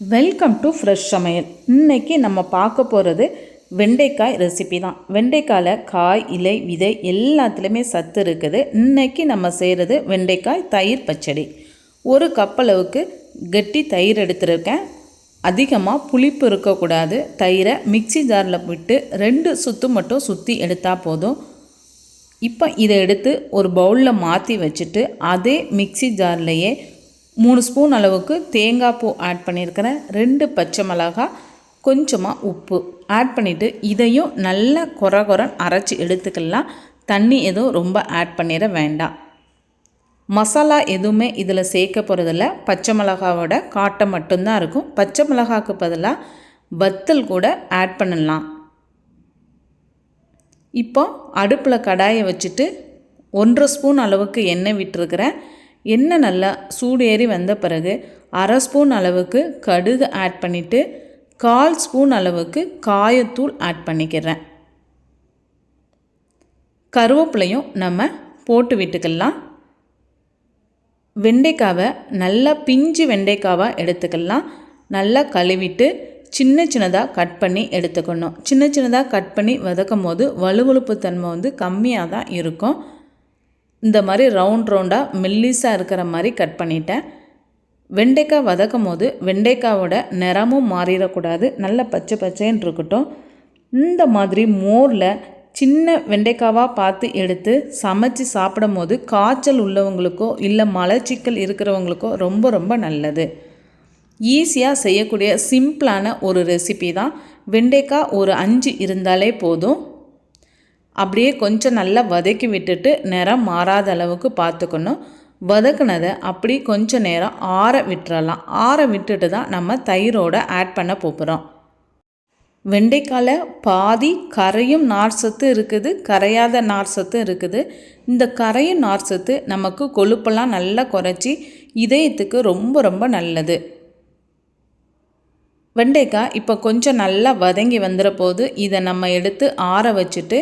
Welcome to fresh சமையல் இன்றைக்கி நம்ம பார்க்க போகிறது வெண்டைக்காய் ரெசிபி தான். வெண்டைக்காயில் காய் இலை விதை எல்லாத்துலேயுமே சத்து இருக்குது. இன்றைக்கி நம்ம செய்கிறது வெண்டைக்காய் தயிர் பச்சடி. ஒரு கப் அளவுக்கு கெட்டி தயிர் எடுத்துருக்கேன். அதிகமாக புளிப்பு இருக்கக்கூடாது. தயிரை மிக்ஸி ஜாரில் விட்டு ரெண்டு சுத்து மட்டும் சுற்றி எடுத்தால் போதும். இப்போ இதை எடுத்து ஒரு பவுலில் மாற்றி வச்சுட்டு அதே மிக்ஸி ஜார்லேயே மூணு ஸ்பூன் அளவுக்கு தேங்காய் பூ ஆட் பண்ணியிருக்கிறேன். ரெண்டு பச்சை மிளகாய் கொஞ்சமாக உப்பு. ஆட் பண்ணிவிட்டு இதையும் நல்லா கொர குறன் அரைச்சி எடுத்துக்கலாம். தண்ணி எதுவும் ரொம்ப ஆட் பண்ணிட வேண்டாம். மசாலா எதுவுமே இதில் சேர்க்க போகிறதில்ல பச்சை மிளகாவோட காட்டை மட்டும்தான் இருக்கும். பச்சை மிளகாவுக்கு பதிலாக வத்தல் கூட ஆட் பண்ணலாம். இப்போ அடுப்பில் கடாயை வச்சுட்டு ஒன்றரை ஸ்பூன் அளவுக்கு எண்ணெய் விட்டுருக்கிறேன். எண்ணெய் நல்லா சூடு ஏறி வந்த பிறகு அரை ஸ்பூன் அளவுக்கு கடுகு ஆட் பண்ணிவிட்டு கால் ஸ்பூன் அளவுக்கு காயத்தூள் ஆட் பண்ணிக்கிறேன். கருவேப்பிலையும் நம்ம போட்டு விட்டுக்கலாம். வெண்டைக்காவை நல்லா பிஞ்சு வெண்டைக்காவாக எடுத்துக்கலாம். நல்லா கழுவிட்டு சின்ன சின்னதாக கட் பண்ணி எடுத்துக்கணும். சின்ன சின்னதாக கட் பண்ணி வதக்கும் போது வலுவழுப்பு தன்மை வந்து கம்மியாக தான் இருக்கும். இந்த மாதிரி ரவுண்ட் ரவுண்டாக மெல்லிஸாக இருக்கிற மாதிரி கட் பண்ணிட்டேன். வெண்டைக்காய் வதக்கும் போது வெண்டைக்காவோட நிறமும் மாறிடக்கூடாது. நல்ல பச்சை பச்சைன்னு இருக்கட்டும். இந்த மாதிரி மோரில் சின்ன வெண்டைக்காவாக பார்த்து எடுத்து சமைச்சு சாப்பிடும் போது காய்ச்சல் உள்ளவங்களுக்கோ இல்லை மலச்சிக்கல் இருக்கிறவங்களுக்கோ ரொம்ப ரொம்ப நல்லது. ஈஸியாக செய்யக்கூடிய சிம்பிளான ஒரு ரெசிபி தான். வெண்டைக்காய் ஒரு அஞ்சு இருந்தாலே போதும். அப்படியே கொஞ்சம் நல்லா வதக்கி விட்டுட்டு நிறம் மாறாத அளவுக்கு பார்த்துக்கணும். வதக்குனதை அப்படி கொஞ்சம் நேரம் ஆற விட்டுறலாம். ஆற விட்டுட்டு தான் நம்ம தயிரோடு ஆட் பண்ண போகிறோம். வெண்டைக்காயில் பாதி கரையும் நார் சத்து இருக்குது கரையாத நார் சத்து இருக்குது. இந்த கரையும் நார் சத்து நமக்கு கொழுப்பெல்லாம் நல்லா குறைச்சி இதயத்துக்கு ரொம்ப ரொம்ப நல்லது. வெண்டைக்காய் இப்போ கொஞ்சம் நல்லா வதங்கி வந்துட போது இதை நம்ம எடுத்து ஆற வச்சுட்டு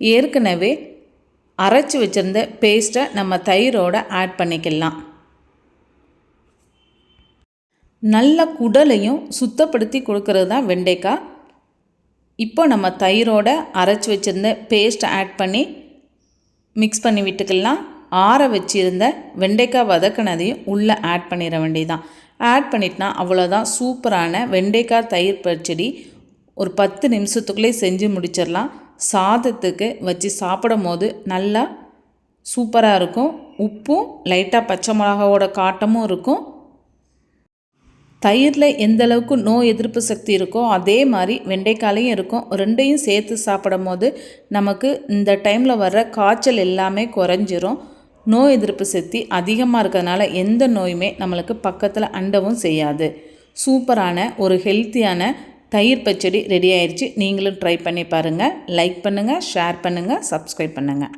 ஏற்கனவே அரைச்சி வச்சுருந்த பேஸ்ட்டை நம்ம தயிரோடு ஆட் பண்ணிக்கலாம். நல்ல குடலையும் சுத்தப்படுத்தி கொடுக்கறது தான் வெண்டைக்காய். இப்போ நம்ம தயிரோட அரைச்சி வச்சுருந்த பேஸ்ட்டை ஆட் பண்ணி மிக்ஸ் பண்ணி விட்டுக்கலாம். ஆற வச்சுருந்த வெண்டைக்காய் வதக்கினதையும் உள்ளே ஆட் பண்ணிட வேண்டியதான் ஆட் பண்ணிட்டுனா அவ்வளோதான் சூப்பரான வெண்டைக்காய் தயிர் பச்சடி ஒரு பத்து நிமிஷத்துக்குள்ளே செஞ்சு முடிச்சிடலாம். சாதத்துக்கு வச்சு சாப்பிடும் போது நல்லா சூப்பராக இருக்கும். உப்பும் லைட்டாக பச்சை மிளகாவோட காட்டமும் இருக்கும். தயிரில் எந்த அளவுக்கு நோய் எதிர்ப்பு சக்தி இருக்கோ அதே மாதிரி வெண்டைக்காலையும் இருக்கும். ரெண்டையும் சேர்த்து சாப்பிடும் போது நமக்கு இந்த டைமில் வர்ற காய்ச்சல் எல்லாமே குறைஞ்சிரும். நோய் எதிர்ப்பு சக்தி அதிகமாக இருக்கிறதுனால எந்த நோயுமே நம்மளுக்கு பக்கத்தில் அண்டவும் செய்யாது. சூப்பரான ஒரு ஹெல்த்தியான தயிர் பச்சடி ரெடி ஆயிடுச்சு நீங்களும் ட்ரை பண்ணி பாருங்கள் லைக் பண்ணுங்கள் ஷேர் பண்ணுங்கள் சப்ஸ்கிரைப் பண்ணுங்கள்